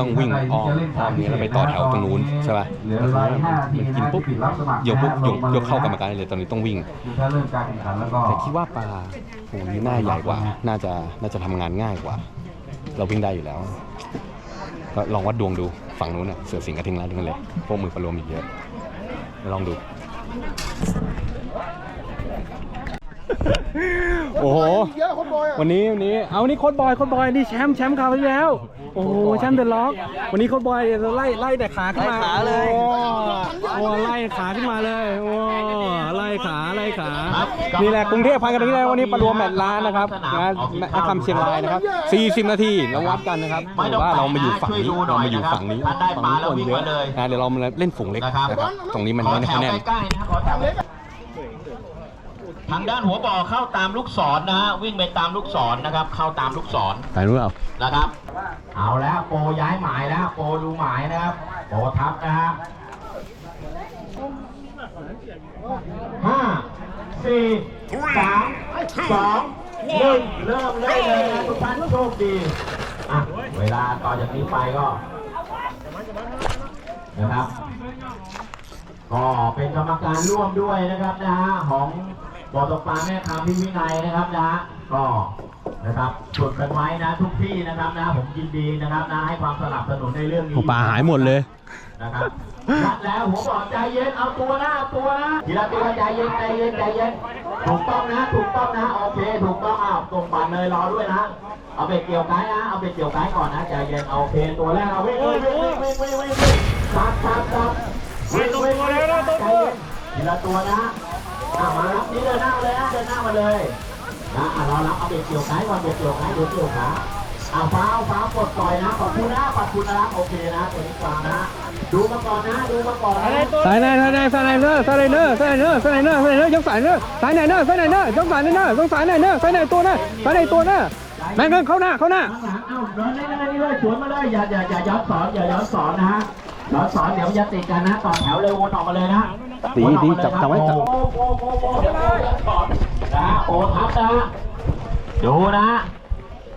ต้องมันต้องวิ่งอ้อมอ้อมนี้แล้วไปต่อแถวตรงนู้นใช่ป่ะเหลือร้อยห้านาทีมันกินนะปุ๊บปิดรับสมัครยกปุ๊บยกนะฮะลงมยกเข้ากรรมการได้เลยตอนนี้ต้องวิ่งคือถ้าเริ่มการแข่งขันแล้วก็แต่คิดว่าปลาโหนี่หน้าใหญ่กว่า น่าจะน่าจะทำงานง่ายกว่า เราวิ่งได้อยู่แล้วก็ลองวัดดวงดูฝั่งนู้นน่ะเสือสิงห์กระทิงแล้วทั้งนั้นเลยพวกมือปลาโลมอีกเยอะลองดู โอ้โหวันนี้วันนี้ เอาวันนี้โค้ดบอยโค้ดบอยนี่แชมป์แชมป์คราวที่แล้ว โอ้โหแชมป์เดอะล็อก วันนี้โค้ดบอยไล่ไล่แต่ขาขึ้นมาไล่ขาเลย โอ้โหไล่ขาขึ้นมาเลย โอ้ไล่ขาไล่ขานี่แหละกรุงเทพพันกันตรงนี้เลยวันนี้ประรวมแมตช์ล้านนะครับนะนักคำเชียงรายนะครับ40 นาทีเราวัดกันนะครับไม่หต้รือองว่าเรามาอยู่แปลกนะฝั่งนี้ช่วยดูหน่เราอยมาอยู่นะครับฝั่งนี้ถ้าได้ฝั่งปลานี้เราคนวิ่งเยอะมาเลยนะเดี๋ยวเรามาเล่นฝูงเล็กนะครับนะครับตรงนี้มันขอไม่แถค่อวยแน่นใกล้ๆนะขอแถว ทางด้านหัวบ่อเข้าตามลูกศรนะฮะวิ่งไปตามลูกศรนะครับ เข้าตามลูกศรถ่ายรู้เปล่านะครับ เอาแล้วโปรย้ายหมายแล้วโปรดูหมายนะครับโปรทับนะฮะห้าสี่สามสองหนึ่งเริ่มเลยเลยนะทุกท่านโชคดีอะเวลาต่อจากนี้ไปก็นะครับก็เป็นกรรมการร่วมด้วยนะครับนะฮะของ บอตกปลาแม่คำพี่วินัยนะครับนะฮะก็นะครับฝึกกันไว้นะทุกที่นะครับนะ ผมยินดีนะครับนะให้ความสนับสนุนในเรื่องนี้ปลาหายหมดเลยนะครับชัดแล้วหัวบอกใจเย็นเอาตัวนะเอาตัวนะทีละตัวใจเย็นใจเย็นใจเย็นถูกต้องนะ ถูกต้องนะโอเคถูกต้องอ้าวตรงปั่นเลยรอด้วยนะ เอาไปเกี่ยวไกด์นะเอาไปเกี่ยวไกด์ก่อนนะใจเย็นเอาโอเคตัวแรกเอาวิ่งวิ่งวิ่งวิ่งวิ่งวิ่งวิ่งตัดตัดตัดวิ่งวิ่งวิ่งใจเย็นทีละตัวนะ อะมารับนี้เดินหน้าเลยนะเดินหน้ามาเลยนะอะรอรับเอาไปเกี่ยวไกด์ก่อนเดี๋ยวเกี่ยวไกด์เดี๋ยวเกี่ยวขาเอาฟ้าวฟ้ากดต่อยนะขอบคุณนะขอบคุณนะโอเคนะตัวนี้ฟังนะ ดูมาก่อนนะดูมาก่อนนะสายไหนสายไหนสายไหนเนอร์สายไหนเนอร์สายไหนเนอร์สายไหนเนอร์สายไหนเนอร์ยกสายเนอร์สายไหนเนอร์สายไหนเนอร์ยกสายเนอร์ยกสายไหนเนอร์สายไหนตัวเนอร์สายไหนตัวเนอร์แม่งเงินเข้าหน้าเข้าหน้าข้างหลังเอ้าเดินเล่นๆนี่เลยสวนมาเลยอย่าอย่าอย่าย้อนสอนอย่าย้อนสอนนะฮะ ย้อนสอนเดี๋ยวมันจะติดกันนะต่อแถวเลยวนออกมาเลยนะดีวนออกดีมาเลยจับจับไว้จับโอ้โหโอ้โหโอ้โหเดี๋ยวย้อนสอนนะฮะโอ้ทับนะฮะดูนะ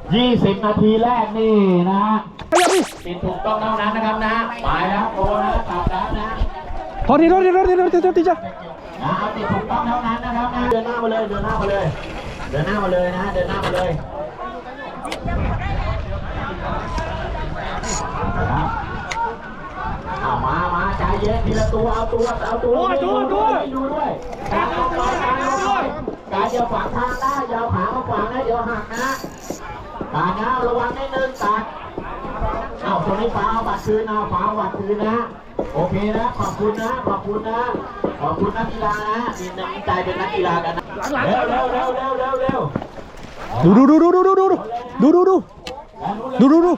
20นาทีแรกนี่นะฮะขยับดิติดถูกต้องเท่านั้นนะครับนะไปแล้วโอ้นะกลับแล้วนะพอทีรถทีรถทีรถทีรถทีจ้ะนะเอาติดถูกต้องเท่านั้นนะครับนะเดินหน้ามาเลยเดินหน้ามาเลย เดินหน้ามาเลยนะเดินหน้ามาเลยนะครับเอามามาใจ เย็นทีละตัวเอาตัวเอาตัวดูด้วยดูด้วยการลงไปการลงไปการอย่าฝังทางได้อย่าเอาขามาขวางนะเดี๋ยวหักนะการนะระวังนิดนึงการเอาตัวนี้ฟ้าเอาบัตรคืนเอาฟ้าเอาบัตรคืนนะ โอเคนะขอบคุณนะขอบคุณนะขอบคุณนักกีฬานะมีน้ำใจเป็นนักกีฬากันนะเร็วเร็วเร็วเร็วเร็วเร็วดูดูดูดูดูดูดูดูดูดูดูดู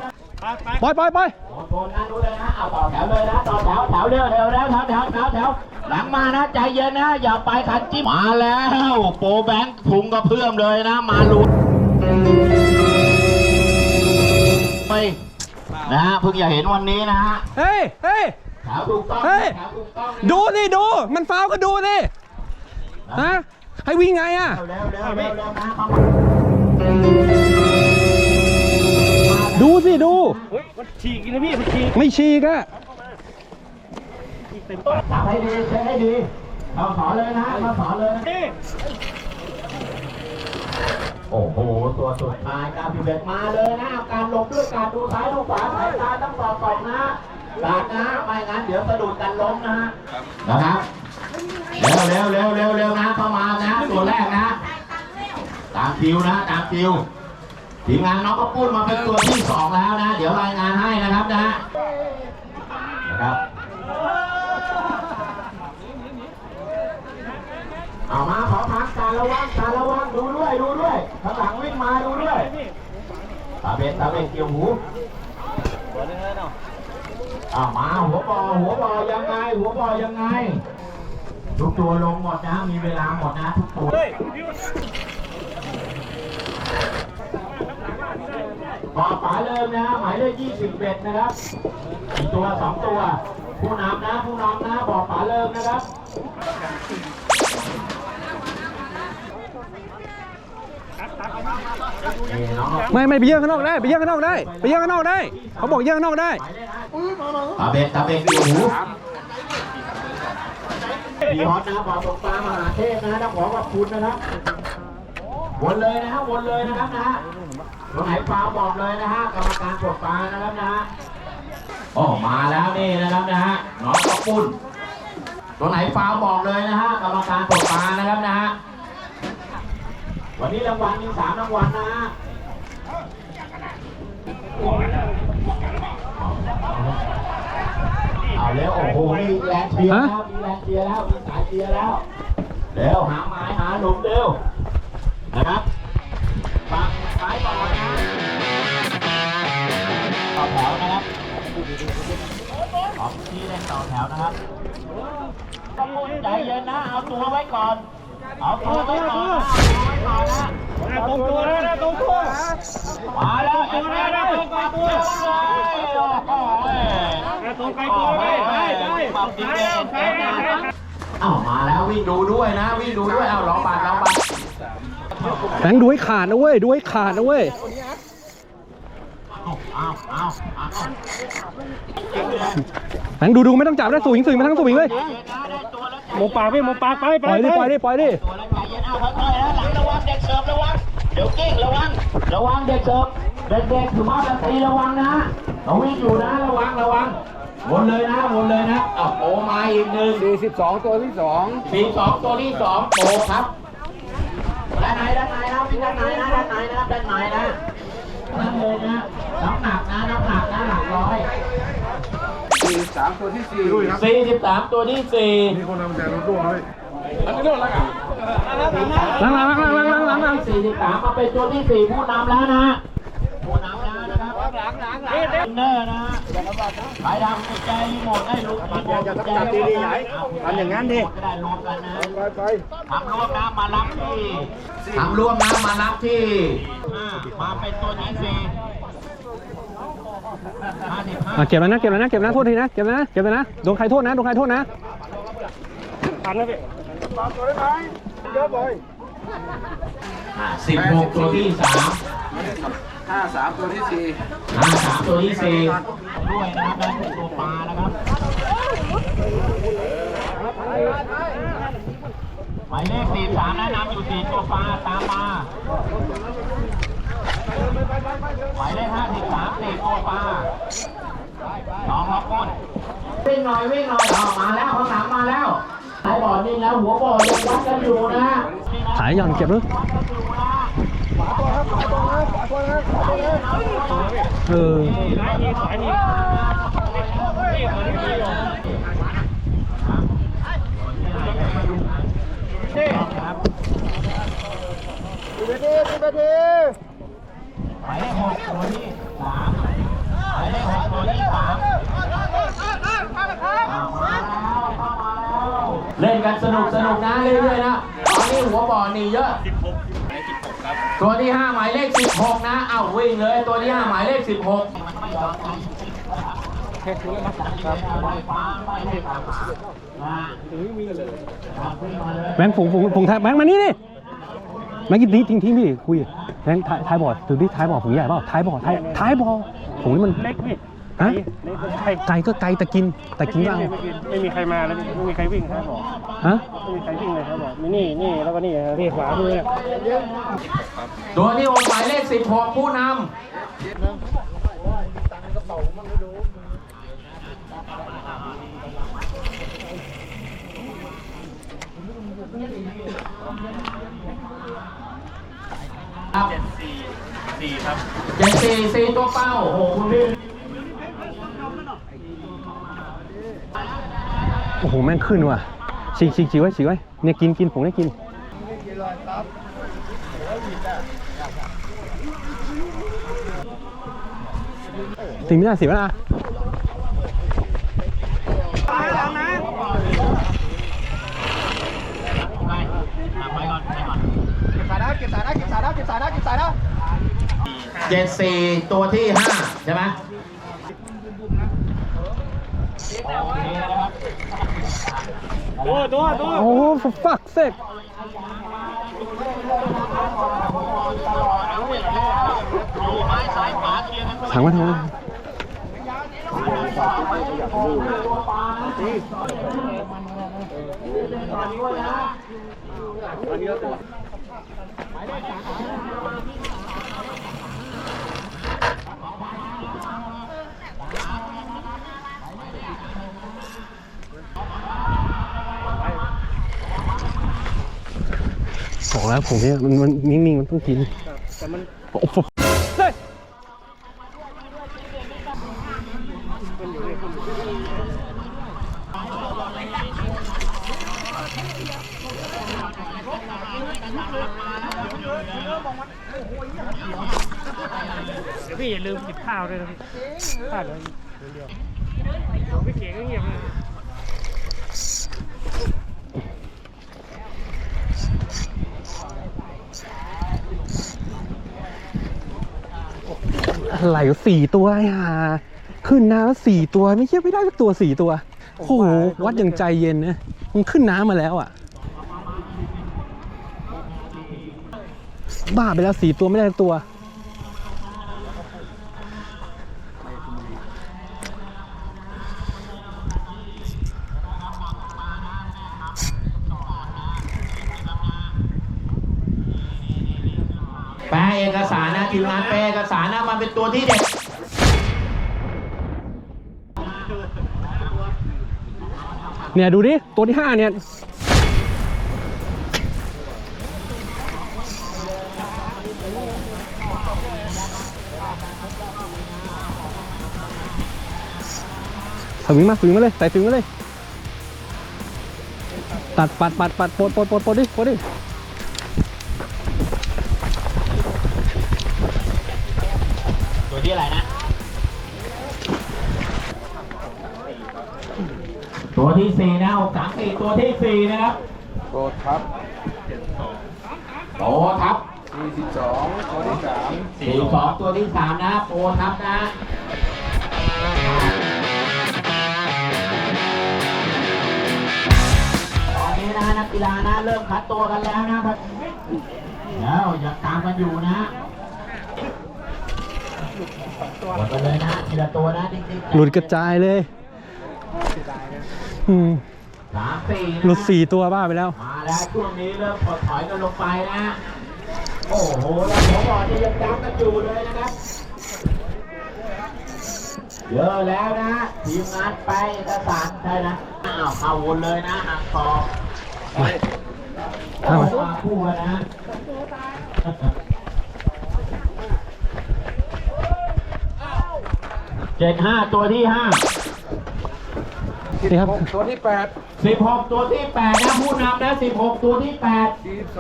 ดูปล่อยปล่อยปล่อยโดนนะดูเลยนะเอาต่อแถวเลยนะต่อแถวแถวเร็วเร็วเร็วแถวแถวแถวแถวหลังมานะใจเย็นนะอย่าไปขันจิ้มมาแล้วโปรแบงค์ถุงกระเพื่อมเลยนะ มาลุยไปนะฮะเพิ่งจะเห็นวันนี้นะฮะเฮ้ยเฮ้ยแถวถูกต้องเฮ้ยแถวถูกต้องดูสิดูมันฟาวก็ดูสิฮะให้วิ่งไงอะเร็วเร็วเร็วเร็วนะ เข้ามาดูสิดูฉีกนะพี่มันฉีกไม่ฉีกอะทำให้ดีเช็คให้ดีเราสอนเลยนะเราสอนเลยนะโอ้โห ตัวสุดท้ายการพิเศษมาเลยนะ การหลบด้วยการดูซ้ายดูขวาสายตาต้องสอดส่องนะการนะ ไม่งั้นเดี๋ยวสะดุดกันล้มนะฮะนะครับเร็วเร็วเร็วเร็วเร็วนะเข้ามานะ ตัวแรกนะ ตามคิวนะ ตามคิว ทีมงานน้องก็พูดมาเป็นตัวที่สองแล้วนะ เดี๋ยวรายงานให้นะครับนะนะครับเอามาขอพักการระวังการระวังดูด้วยดูด้วยข้างหลังวิ่งมาดูด้วยตาเบ็ดตาเบ็ดเกี่ยวหูเอามาหัวบอหัวบอยังไง หัวบอยังไง ทุกตัวลงหมดนะ มีเวลาหมดนะทุกตัว ต่อฝาเริ่มนะหมายเลข20เบ็ดนะครับอีกตัวสองตัว ผู้นำนะผู้นำนะบอกฝาเริ่มนะครับนี่น้องไม่ไม่ไปเยี่ยงข้างนอกได้ไปเยี่ยงข้างนอกได้ไปเยี่ยงข้างนอกได้ เขาบอกเยี่ยงข้างนอกได้ตาเบกตาเบกอยู่หูพี่ฮอตนะบอกตกปลามหาเทพนะต้องขอขอบคุณนะครับวนเลยนะครับวนเลยนะครับนะฮะ ตรงไหนปลาบอกเลยนะฮะกรรมการตกปลานะครับนะฮะโอ้มาแล้วนี่นะครับนะฮะน้องขอบคุณตรงไหนฟาวบอกเลยนะฮะกรรมการตกปลานะครับนะฮะวันนี้รางวัลมีสามรางวัลนะฮะเอาแล้วโอ้โหมีแรงเชียร์แล้วมีแรงเชียร์แล้วมีสายเชียร์แล้วเร็วหาไม้หาหลุมเร็วนะครับฝั่ง ซ้ายต่อนะต่อแถวนะครับออกที่เล่นต่อแถวนะครับต้องใจเย็นนะ เอาตัวไว้ก่อน เอาตัวไว้ก่อนนะเอาตัวไว้ก่อนนะตรงตัวแล้วนะตรงตัวมาแล้วเอ็นเอ็นเอ็นเอ็นเอ็นโอ้โหตรงไกลตัวไปไปไปไปแล้วไปแล้วมาแล้ววิ่งดูด้วยนะ วิ่งดูด้วย เอ้าลองบัตรลองบัตร แบงค์ดูให้ขาดนะเว้ย ดูให้ขาดนะเว้ยเอ้าเอ้าเอ้าเอ้าแบงค์ดูดูไม่ต้องจับได้สูงสูงไม่ต้องสูงเลยหมูปากพี่หมูปากไปปไปล่อยดิปล่อยดิปล่อยดิตัวแล้วใจเย็นเอาค่อยๆนะหลังระวังเด็กเสิร์ฟระวังเดี๋ยวกิ้งระวังระวังเด็กเสิร์ฟเด็กๆถือว่าดนตรีระวังนะต้องวิ่งอยู่นะระวังระวังวนเลยนะวนเลยนะเอ้าโอมาอีกหนึ่ง42ตัวที่2สี่สองตัวที่สองโตครับ ด้านไหนนะวิ่งด้านหนนะด้านไหนนะด้านหนนะน้ำเงินนะน้ำหนักนะน้ำหนักนะหลักร้อยสี่สามตัวที่สี่สี่สิบสามตัวที่สี่มีคนนำแจกรถตู้เลยอันนี้โดนแล้วกันล้างล้างล้างล้างล้างล้างสี่สิบสามมาเป็นตัวที่สี่ผู้นำแล้วนะผู้นำ แล้วนะครับหลังหลังหลังหลังเนอร์นะใครทำใจหมดให้ลุกหมดใจทำอย่างนั้นดิได้รวมกันนะไปไปทำร่วมน้ำมารับที่ทำร่วมน้ำมารับที่มาเป็นตัวที่สี่ห้สิเก็บแล้วนะเก็บแล้วนะเก็บนะโทษทีนะเก็บนะเก็บนะโดนใครโทษนะโดนใครโทษนะทันนะพี่ตัวได้ไหมเยอะบ่อยสิบหกตัวที่สาม 53ตัวที่ห้าสามตัวที่สี่ด้วยนะครับและถูกตัวปลานะครับหมายเลขสี่สามแนะนำอยู่สี่ตัวปลาตามมาหมายเลขห้าสิบสามสี่ตัวปลาสองล็อกก้นวิ่งหน่อยวิ่งหน่อยออกมาแล้วข้างหลังมาแล้วสายบอดนิ่งแล้วหัวบอดยังวัดกันอยู่นะถ่ายหย่อนเก็บเลย เออสายนี้สายนี้หมายเลขหกตัวที่สามหมายเลขหกตัวที่สามเอามาแล้วเข้ามเล่นกันสนุกสนุกนะเรื่อยๆนะตอนนี้หัวบ่อนี่เยอะ ตัวที่ห้าหมายเลขสิบหกนะ เอ้าวิ่งเลย ตัวที่ห้าหมายเลขสิบหกแบงค์ฝูงฝูงฝูงท้ายแบงค์มานี่ดิแบงค์กินทิ้งทิ้งทิ้งพี่คุยแบงค์ท้ายท้ายบอร์ดถือดิท้ายบอร์ดฝูงใหญ่เปล่าท้ายบอร์ดท้ายท้ายบอร์ดฝูงนี่มันเล็กพี่ ฮะเล็กใครไกลก็ไกลแต่กินแต่กินก็เอาไม่มีใครมาแล้วไม่มีใครวิ่งครับบอกฮะไม่มีใครวิ่งเลยครับบอกมีนี่นี่แล้วก็นี่พี่ขวามือตัวที่หกหมายเลขสิบหกผู้นำครับเจ็ดสี่สี่ครับเจ็ดสี่สี่ตัวเป้าโอ้โหคุณ โอ้โห แม่งขึ้นว่ะฉีกฉีกฉีกไว้ฉีกไว้ เนี่ยกินกินผมได้กินสิไม่ได้สิไม่ได้ไปไปก่อไปก่อนสายนะเก็บสายนะเก็บสายนะเก็บสายนะเก็บสายนะเจ็ดสี่ตัวที่ห้าใช่ไหม Noah, Noah, Noah. Oh, for fuck's sake. ถังมาถังมาอันนี้ก็ตัว บอกแล้วผมเนี่ยมันมันนิ่งๆมันต้องกินโอ้โหเดี๋ยวพี่อย่าลืมกินข้าวด้วยนะพี่ข้าวเดี๋ยวเดียวพี่เก๋ก็เงียบเลย อะไรวะสี่ตัวไอ้ห่าขึ้นน้ำแล้วสี่ตัวไม่เชื่อไม่ได้สักตัวสี่ตัวโอ้โหวัดอย่างใจเย็นนะมันขึ้นน้ำมาแล้วอะ บ้าไปแล้วสี่ตัวไม่ได้สักตัว แปลเอกสารนะทีมงานแปลเอกสารนะมันเป็นตัวที่เด็ดเนี่ยดูดิ ตัวที่ห้าเนี่ยสวิงมาสวิงมาเลยใส่สวิงมาเลย ตัดปัดปัดปัดปดปดปดปดดิปดดิ ตัวที่สี่นะหกสามสี่ตัวที่สี่นะครับโกดครับโปทับ42ตัวที่สามสี่สองตัวที่สามนะโปทับนะตอนนี้นะนักกีฬานะเริ่มคัดตัวกันแล้วนะครับแล้วอย่าตามกันอยู่นะกดไปเลยนะทีละตัวนะจริงๆหลุดกระจายเลย อืมสามสี่นะหลุดสี่ตัวบ้าไปแล้ว มาแล้วช่วงนี้เริ่มถดถอยกันลงไปนะ โอ้โหแล้วผมบอกจะยังจับกันอยู่เลยนะครับเยอะแล้วนะทีมงานไปเอกสารใช่นะอ้าวเข้าวนเลยนะอ่างทองมาโอ้เข้ามา มาคู่กันนะเจ็ดห้าตัวที่ห้า นี่ครับตัวที่สิบหกตัวที่แปดนะผู้นำนะสิบหกตัวที่แปด8 42สี่ส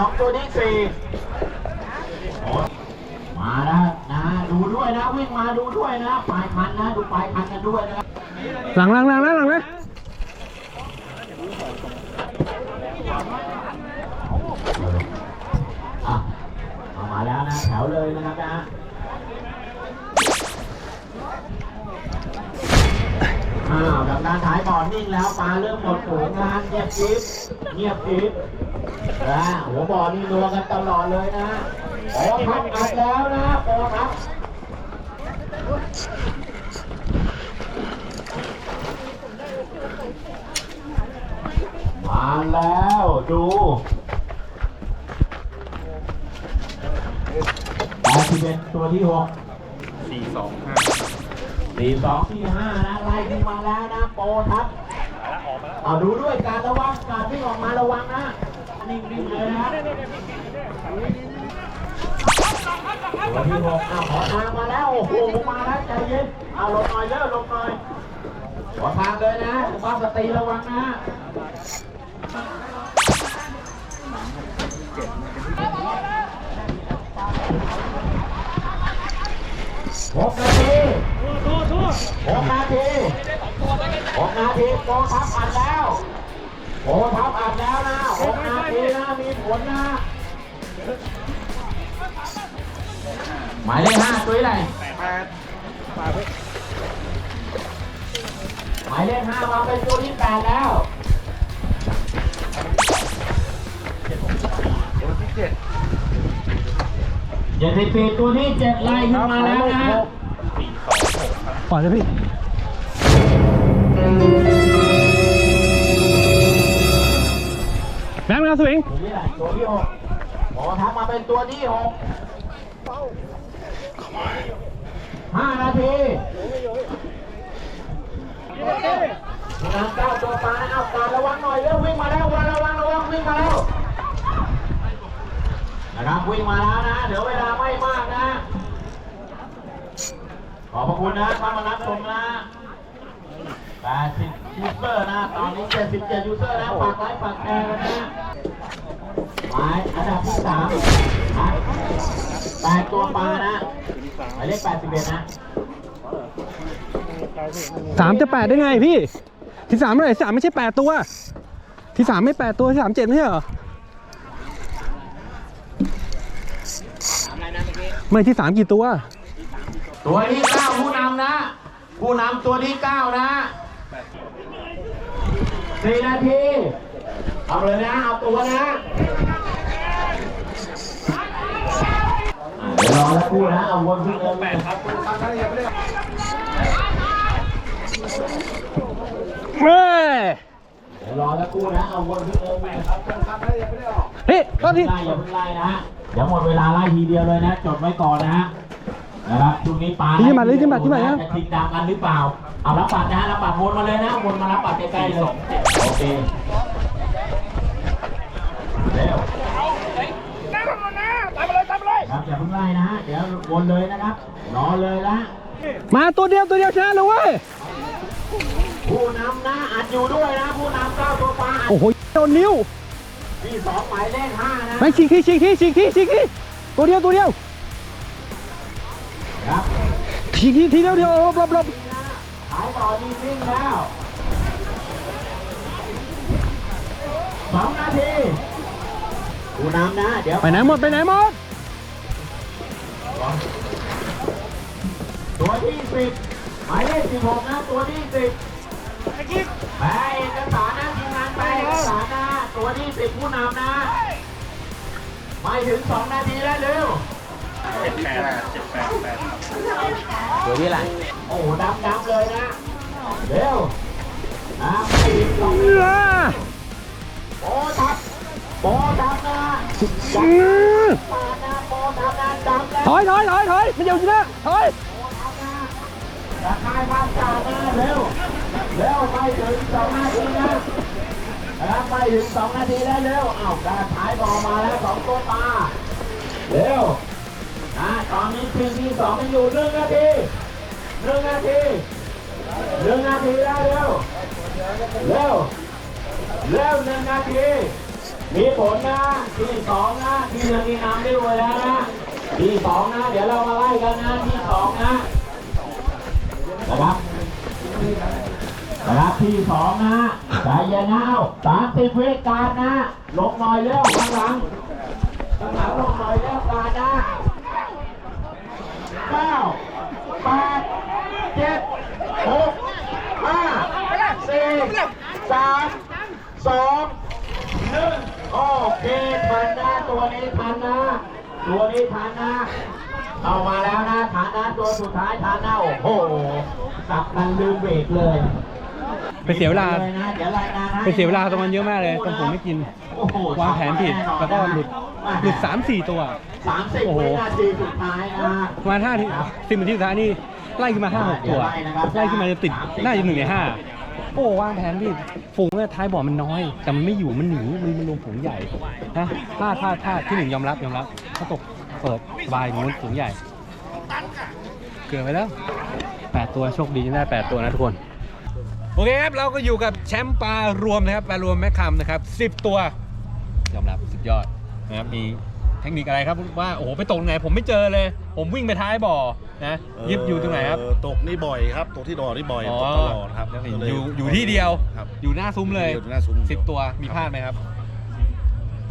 องตัวที่สี่โอ้ยมาแล้วนะดูด้วยนะ วิ่งมาดูด้วยนะปลายพันนะ ดูปลายพันกันด้วยนะครับหลังหลังหลังนะหลังนะอะเอามาแล้วนะ แถวเลยนะครับนะ อ้าวกับการถ่ายบอลนิ่งแล้วปลาเริ่มหมดฝูงนะเงียบกริบเงียบกริบนะหัวบอลนี่นัวกันตลอดเลยนะโอ้ทับอัดแล้วนะโอ้ทับมาแล้วดูปลาที่เป็นตัวที่หกสี่สอง ที่ห้านะไล่ขึ้นมาแล้วนะโปรทับเอาดูด้วยการระวังการวิ่งออกมาระวังนะนิ่งๆเลยนะตัวที่หกอ้าวขอทางมาแล้วโอ้โหมาแล้วใจเย็นเอาลงหน่อยเด้อลงหน่อยขอทางเลยนะสุภาพสตรีระวังนะหกนาที หกนาทีหกนาทีโกทับอัดแล้วโกทับอัดแล้วนะหกนาทีนะมีผลนะหมายเลขห้าตุ้ยไหนหมายเลขห้ามาเป็นตัวที่แปดแล้วเจ็ดสิบปีตัวนี้เจ็ดไล่ขึ้นมาแล้วนะ ปล่อยเลยพี่แบงค์มาสวิงตัวที่หนตัวที่หกหมอทักมาเป็นตัวที่หกห้านาทีนำเก้าตัวปลาเอาการระวังหน่อยเร็ววิ่งมาแล้ววันระวังระวังวิ่งมาแล้วนะครับวิ่งมาแล้วนะ เดี๋ยวเวลาไม่มาก ขอบพระคุณนะเข้ามารับชมนะ80ยูเซอร์นะ ตอนนี้77ยูเซอร์นะฝากไลค์ฝากแชร์กันนะหมายอันดับที่สามนะแปดตัวปลานะหมายเลข81นะสามจะแปดได้ไงพี่ ที่สามเมื่อไหร่สามไม่ใช่แปดตัว ที่สามไม่แปดตัวที่สามเจ็ดไม่ใช่เหรอไม่ที่สามกี่ตัว ตัวที่เก้าผู้นำนะ ผู้นำตัวที่เก้านะสี่นาทีเอาเลยนะ เอาตัวนะเดี๋ยวรอแล้วกู้นะ เอาวนขึ้นเลยแปดครับเฮ้ยเดี๋ยวรอแล้วกู้นะ เอาวนขึ้นเลยแปดครับเฮ้ยก็อย่าที่เพิ่ไล่อย่าเพิ่งไล่นะ เดี๋ยวหมดเวลาไล่ทีเดียวเลยนะ จดไว้ก่อนนะ นะครับช่วงนี้ปลาที่มาเลยที่มาที่มาจะทิ้งดำกันหรือเปล่า เอารับปัดนะรับปัดวนมาเลยนะวนมารับปัดใกล้ๆเลยโอเคเร็วครับอย่าเพิ่งไล่นะเดี๋ยววนเลยนะครับรอเลยนะมาตัวเดียวตัวเดียวชนะเลยเว้ยผู้นำนะอัดอยู่ด้วยนะผู้นำเก้าตัวปลาอัดโอ้โหโดนนิ้วที่สองหมายเลขห้านะไปชิงที่ชิงที่ชิงที่ชิงที่ตัวเดียวตัวเดียว ชิงที่ทีเดียวเดียวหลบหลบหลบขายต่อดีวิ่งแล้วสองนาทีผู้นำนะ เดี๋ยวไปไหนหมดไปไหนหมด ตัวที่สิบหมายเลขสิบหกนะตัวที่สิบแปลเอกสารนะทีมงานแปลเอกสารนะตัวที่สิบผู้นำนะ ไม่ถึงสองนาทีแล้วเร็ว ตัวที่อะไรโอ้โหดำดำเลยนะ เร็วนะไม่ถึงสองนาทีเอ้อโบทับโบทับนะอื้อปาดนะโบทับนะดำนะถอยถอยถอยถอยมันเดียวชนะถอยราคายบ้านจ่านะเร็ว เร็วไปถึงสองนาทีนะนะครับไปถึงสองนาทีแล้วเร็วอ้าวการถ่ายบอลมาแล้วสองตัวปลาเร็ว นะตอนนี้ทีมที่สองมันอยู่หนึ่งนาทีหนึ่งนาทีหนึ่งนาทีแล้วเร็วเร็วเร็วหนึ่งนาที มีผลนะที่สองนะที่หนึ่งที่นำได้เลยแล้วนะที่สองนะ เดี๋ยวเรามาไล่กันนะที่สองนะนะครับนะครับที่สองนะใจเย็นเอาสามสิบวิการนะ ลงหน่อยเร็วข้างหลังข้างหลังลงหน่อยเร็วการนะ เก้าแปดเจ็ดหกห้าสี่สามสองหนึ่งโอเคทันนะตัวนี้ทันนะตัวนี้ทันนะเข้ามาแล้วนะฐานะตัวสุดท้ายฐานะโอ้โหสับกันลืมเบรกเลยไปเสียเวลาเลยนะเดี๋ยวรายงานให้ไปเสียเวลาตรงนั้นเยอะมากเลยตรงผมไม่กินโอ้โหวางแผนผิดแล้วก็หลุด หลุดสามสี่ตัว สามสิบโอ้โห วินาทีสุดท้ายนะประมาณห้าทีสิบนาทีสุดท้ายนี่ไล่ขึ้นมาห้าหกตัว ไล่ขึ้นมาจะติดน่าจะหนึ่งในห้าโอ้วางแผนพี่ฝูงเนี่ยท้ายบ่อมันน้อย แต่มันไม่อยู่มันหนีมันมันรวมฝูงใหญ่นะพลาดพลาดพลาดที่หนึ่งยอมรับยอมรับถ้าตกเปิดสบายนู้นฝูงใหญ่ เกินไปแล้วแปดตัวโชคดีที่ได้แปดตัวนะทุกคน โอเคครับ เราก็อยู่กับแชมป์ปลารวมนะครับปลารวมแม่คำนะครับสิบตัว ยอมรับสุดยอด นะครับมีเทคนิคอะไรครับว่าโอ้โหไปตกไหนผมไม่เจอเลย ผมวิ่งไปท้ายบ่อนะยิบอยู่ตรงไหนครับเตกนี่บ่อยครับ ตกที่ดอนี่บ่อยอ๋อตกตลอดครับอยู่อยู่ที่เดียว ครับ อยู่หน้าซุ้มเลยอยู่หน้าซุ้ม สิบตัวมีพลาดไหมครับ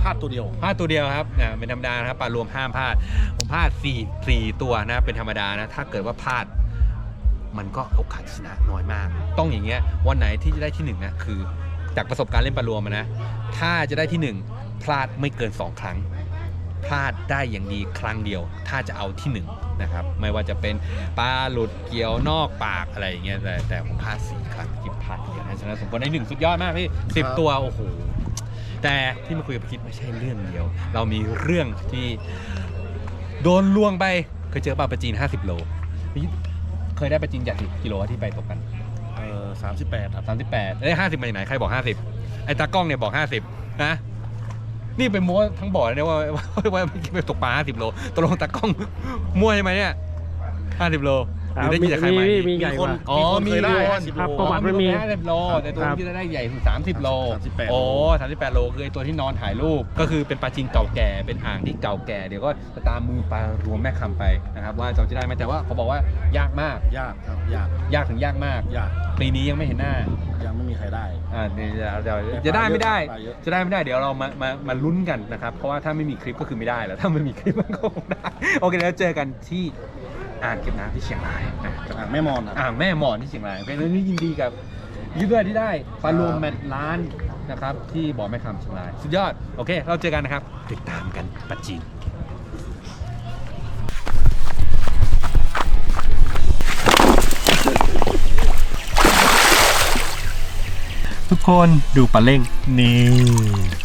พลาดตัวเดียว พลาดตัวเดียวครับอ่าเป็นธรรมดานะครับปลารวมห้ามพลาด ผมพลาดสี่สี่ตัวนะเป็นธรรมดานะถ้าเกิดว่าพลาด มันก็โอกาสชนะน้อยมาก ต้องอย่างเงี้ยวันไหนที่จะได้ที่หนึ่งนะคือ จากประสบการณ์เล่นปลารวมอะนะถ้าจะได้ที่หนึ่ง พลาดไม่เกินสองครั้ง พลาดได้อย่างดีครั้งเดียว ถ้าจะเอาที่หนึ่งนะครับไม่ว่าจะเป็นปลาหลุดเกี่ยวนอกปากอะไรอย่างเงี้ยแต่แต่ผมพลาดสี่ครั้งที่พลาดเดียวนะฉะนั้นสมควรได้หนึ่งสุดยอดมากพี่สิบครับตัวโอ้โหแต่ที่มาคุยกับพี่คิดไม่ใช่เรื่องเดียว เรามีเรื่องที่โดนลวงไปเคยเจอปลาปลาจีน 50 โลพี่เคยได้ปลาจีนใหญ่กี่กิโลที่ไปตกกันเออสามสิบแปดครับ38เอ้ย50มาจากไหนใครบอก50ไอ้ตากล้องเนี่ยบอก50นะ นี่เป็นมัวทั้งบ่อเลยนะว่าว่าว่าไปตกปลาสิบโลตกลงตากล้องมั่วใช่ไหมเนี่ยห้าสิบโล หรือได้กินจากใครมามีมีใหญ่กว่า อ๋อมีคนเคยได้มีห้าสิบครับโลประวัติมันมีห้าสิบโลแต่ตัวครับที่ได้ใหญ่ถึง30 โล38โอ้สามสิบแปดโลคือไอ้ตัวที่นอนถ่ายรูป ก็คือเป็นปลาจีนเก่าแก่เป็นอ่างที่เก่าแก่เดี๋ยวก็จะตามมือปลารวมแม่คำไปนะครับว่าเราจะได้ไหมแต่ว่าเขาบอกว่ายากมาก ยากครับยากยากถึงยากมาก ยากปีนี้ยังไม่เห็นหน้า ยังไม่มีใครได้ อ่าเดี๋ยวเดี๋ยวแต่จะได้ไม่ได้ปลาเยอะ จะได้ไม่ได้ เดี๋ยวเรามา มา มาลุ้นกันนะครับ เพราะว่าถ้าไม่มีคลิปก็คือไม่ได้แล้ว ถ้าไม่มีคลิปมันก็คงได้ โอเคเดี๋ยวเจอกันที่ อ่างเก็บน้ำที่เชียงรายนะครับอะแม่มอนครับอ่างแม่หมอนที่เชียงรายเป็นเรื่องที่ยินดีกับยินด้วยที่ได้ปลารวมแมตช์ล้านนะครับที่บ่อแม่คำเชียงราย สุดยอด โอเค เราเจอกันนะครับ ติดตามกันปัจจีนทุกคนดูปลาเล่งนี่